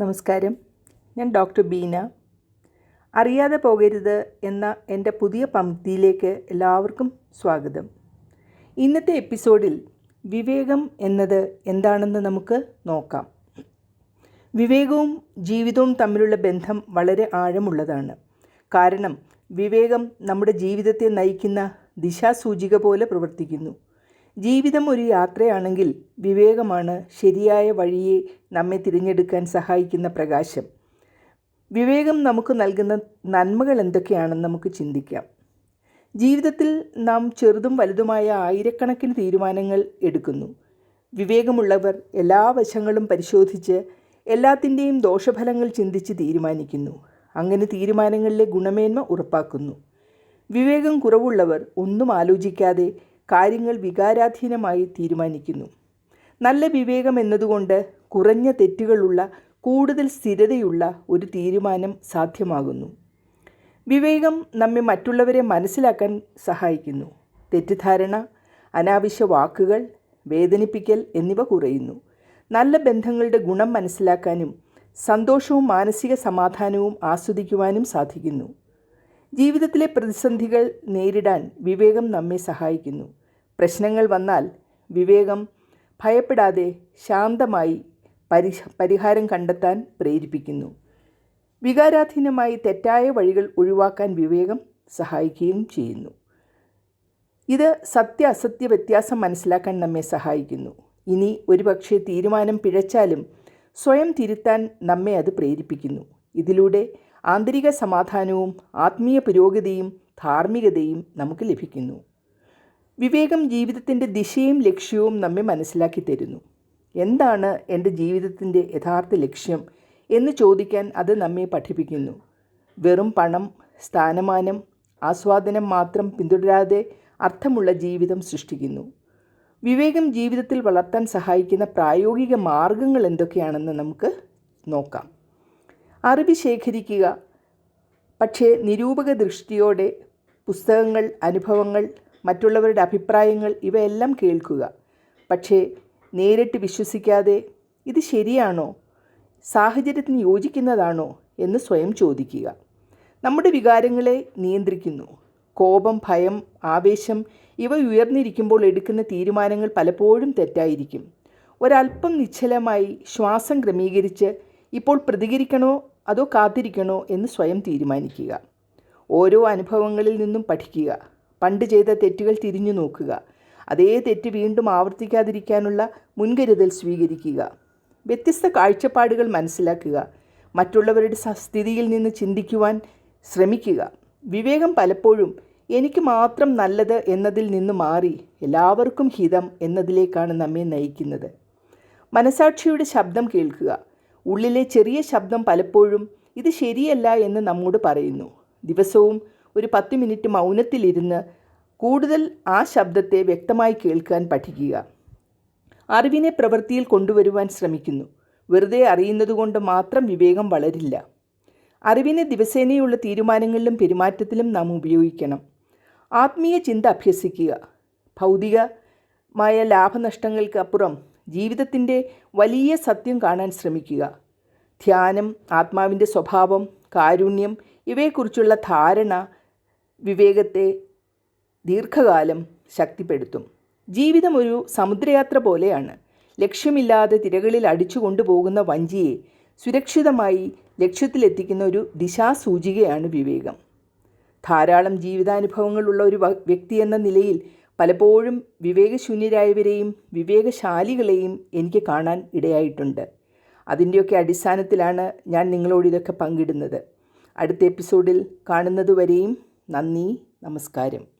നമസ്കാരം. ഞാൻ ഡോക്ടർ ബീന. അറിയാതെ പോകരുത് എന്ന എന്റെ പുതിയ പംക്തിയിലേക്ക് എല്ലാവർക്കും സ്വാഗതം. ഇന്നത്തെ എപ്പിസോഡിൽ വിവേകം എന്നത് എന്താണെന്ന് നമുക്ക് നോക്കാം. വിവേകവും ജീവിതവും തമ്മിലുള്ള ബന്ധം വളരെ ആഴമുള്ളതാണ്. കാരണം വിവേകം നമ്മുടെ ജീവിതത്തെ നയിക്കുന്ന ദിശാസൂചിക പോലെ പ്രവർത്തിക്കുന്നു. ജീവിതം ഒരു യാത്രയാണെങ്കിൽ വിവേകമാണ് ശരിയായ വഴിയെ നമ്മെ തിരഞ്ഞെടുക്കാൻ സഹായിക്കുന്ന പ്രകാശം. വിവേകം നമുക്ക് നൽകുന്ന നന്മകൾ എന്തൊക്കെയാണെന്ന് നമുക്ക് ചിന്തിക്കാം. ജീവിതത്തിൽ നാം ചെറുതും വലുതുമായ ആയിരക്കണക്കിന് തീരുമാനങ്ങൾ എടുക്കുന്നു. വിവേകമുള്ളവർ എല്ലാ വശങ്ങളും പരിശോധിച്ച് എല്ലാത്തിന്റെയും ദോഷഫലങ്ങൾ ചിന്തിച്ച് തീരുമാനിക്കുന്നു. അങ്ങനെ തീരുമാനങ്ങളിലെ ഗുണമേന്മ ഉറപ്പാക്കുന്നു. വിവേകം കുറവുള്ളവർ ഒന്നും ആലോചിക്കാതെ കാര്യങ്ങൾ വികാരാധീനമായി തീരുമാനിക്കുന്നു. നല്ല വിവേകം എന്നതുകൊണ്ട് കുറഞ്ഞ തെറ്റുകളുള്ള കൂടുതൽ സ്ഥിരതയുള്ള ഒരു തീരുമാനം സാധ്യമാകുന്നു. വിവേകം നമ്മെ മറ്റുള്ളവരെ മനസ്സിലാക്കാൻ സഹായിക്കുന്നു. തെറ്റിദ്ധാരണ അനാവശ്യ വാക്കുകൾ വേദനിപ്പിക്കൽ എന്നിവ കുറയുന്നു. നല്ല ബന്ധങ്ങളുടെ ഗുണം മനസ്സിലാക്കാനും സന്തോഷവും മാനസിക സമാധാനവും ആസ്വദിക്കുവാനും സാധിക്കുന്നു. ജീവിതത്തിലെ പ്രതിസന്ധികൾ നേരിടാൻ വിവേകം നമ്മെ സഹായിക്കുന്നു. പ്രശ്നങ്ങൾ വന്നാൽ വിവേകം ഭയപ്പെടാതെ ശാന്തമായി പരി പരിഹാരം കണ്ടെത്താൻ പ്രേരിപ്പിക്കുന്നു. വികാരാധീനമായി തെറ്റായ വഴികൾ ഒഴിവാക്കാൻ വിവേകം സഹായിക്കുകയും ചെയ്യുന്നു. ഇത് സത്യ അസത്യ വ്യത്യാസം മനസ്സിലാക്കാൻ നമ്മെ സഹായിക്കുന്നു. ഇനി ഒരുപക്ഷെ തീരുമാനം പിഴച്ചാലും സ്വയം തിരുത്താൻ നമ്മെ അത് പ്രേരിപ്പിക്കുന്നു. ഇതിലൂടെ ആന്തരിക സമാധാനവും ആത്മീയ പുരോഗതിയും ധാർമ്മികതയും നമുക്ക് ലഭിക്കുന്നു. വിവേകം ജീവിതത്തിന്റെ ദിശയും ലക്ഷ്യവും നമ്മെ മനസ്സിലാക്കി തരുന്നു. എന്താണ് എന്റെ ജീവിതത്തിന്റെ യഥാർത്ഥ ലക്ഷ്യം എന്ന് ചോദിക്കാൻ അത് നമ്മെ പഠിപ്പിക്കുന്നു. വെറും പണം സ്ഥാനമാനം ആസ്വാദനം മാത്രം പിന്തുടരാതെ അർത്ഥമുള്ള ജീവിതം സൃഷ്ടിക്കുന്നു. വിവേകം ജീവിതത്തിൽ വളർത്താൻ സഹായിക്കുന്ന പ്രായോഗിക മാർഗങ്ങൾ എന്തൊക്കെയാണെന്ന് നമുക്ക് നോക്കാം. അറിവ് ശേഖരിക്കുക. പക്ഷേ നിരൂപക ദൃഷ്ടിയോടെ പുസ്തകങ്ങൾ അനുഭവങ്ങൾ മറ്റുള്ളവരുടെ അഭിപ്രായങ്ങൾ ഇവയെല്ലാം കേൾക്കുക. പക്ഷേ നേരിട്ട് വിശ്വസിക്കാതെ ഇത് ശരിയാണോ? സാഹചര്യത്തിന് യോജിക്കുന്നതാണോ എന്ന് സ്വയം ചോദിക്കുക. നമ്മുടെ വികാരങ്ങളെ നിയന്ത്രിക്കുന്നു. കോപം ഭയം ആവേശം ഇവ ഉയർന്നിരിക്കുമ്പോൾ എടുക്കുന്ന തീരുമാനങ്ങൾ പലപ്പോഴും തെറ്റായിരിക്കും. ഒരല്പം നിശ്ചലമായി ശ്വാസം ക്രമീകരിച്ച് ഇപ്പോൾ പ്രതികരിക്കണോ അതോ കാത്തിരിക്കണോ എന്ന് സ്വയം തീരുമാനിക്കുക. ഓരോ അനുഭവങ്ങളിൽ നിന്നും പഠിക്കുക. പണ്ട് ചെയ്ത തെറ്റുകൾ തിരിഞ്ഞു നോക്കുക. അതേ തെറ്റ് വീണ്ടും ആവർത്തിക്കാതിരിക്കാനുള്ള മുൻകരുതൽ സ്വീകരിക്കുക. വ്യത്യസ്ത കാഴ്ചപ്പാടുകൾ മനസ്സിലാക്കുക. മറ്റുള്ളവരുടെ സ്ഥിതിയിൽ നിന്ന് ചിന്തിക്കുവാൻ ശ്രമിക്കുക. വിവേകം പലപ്പോഴും എനിക്ക് മാത്രം നല്ലത് എന്നതിൽ നിന്ന് മാറി എല്ലാവർക്കും ഹിതം എന്നതിലേക്കാണ് നമ്മെ നയിക്കുന്നത്. മനസാക്ഷിയുടെ ശബ്ദം കേൾക്കുക. ഉള്ളിലെ ചെറിയ ശബ്ദം പലപ്പോഴും ഇത് ശരിയല്ല എന്ന് നമ്മോട് പറയുന്നു. ദിവസവും ഒരു പത്ത് മിനിറ്റ് മൗനത്തിലിരുന്ന് കൂടുതൽ ആ ശബ്ദത്തെ വ്യക്തമായി കേൾക്കാൻ പഠിക്കുക. അറിവിനെ പ്രവൃത്തിയിൽ കൊണ്ടുവരുവാൻ ശ്രമിക്കുന്നു. വെറുതെ അറിയുന്നതുകൊണ്ട് മാത്രം വിവേകം വളരില്ല. അറിവിനെ ദിവസേനയുള്ള തീരുമാനങ്ങളിലും പെരുമാറ്റത്തിലും നാം ഉപയോഗിക്കണം. ആത്മീയ ചിന്ത അഭ്യസിക്കുക. ഭൗതികമായ ലാഭനഷ്ടങ്ങൾക്ക് അപ്പുറം ജീവിതത്തിന്റെ വലിയ സത്യം കാണാൻ ശ്രമിക്കുക. ധ്യാനം ആത്മാവിന്റെ സ്വഭാവം കാരുണ്യം ഇവയെക്കുറിച്ചുള്ള ധാരണ വിവേകത്തെ ദീർഘകാലം ശക്തിപ്പെടുത്തും. ജീവിതം ഒരു സമുദ്രയാത്ര പോലെയാണ്. ലക്ഷ്യമില്ലാതെ തിരകളിൽ അടിച്ചു കൊണ്ടുപോകുന്ന വഞ്ചിയെ സുരക്ഷിതമായി ലക്ഷ്യത്തിലെത്തിക്കുന്ന ഒരു ദിശാസൂചികയാണ് വിവേകം. ധാരാളം ജീവിതാനുഭവങ്ങളുള്ള ഒരു വ്യക്തി എന്ന നിലയിൽ പലപ്പോഴും വിവേകശൂന്യരായവരെയും വിവേകശാലികളെയും എനിക്ക് കാണാൻ ഇടയായിട്ടുണ്ട്. അതിന്റെയൊക്കെ അടിസ്ഥാനത്തിലാണ് ഞാൻ നിങ്ങളോട് ഇതൊക്കെ പങ്കിടുന്നത്. അടുത്ത എപ്പിസോഡിൽ കാണുന്നതുവരെയും നന്ദി നമസ്കാരം.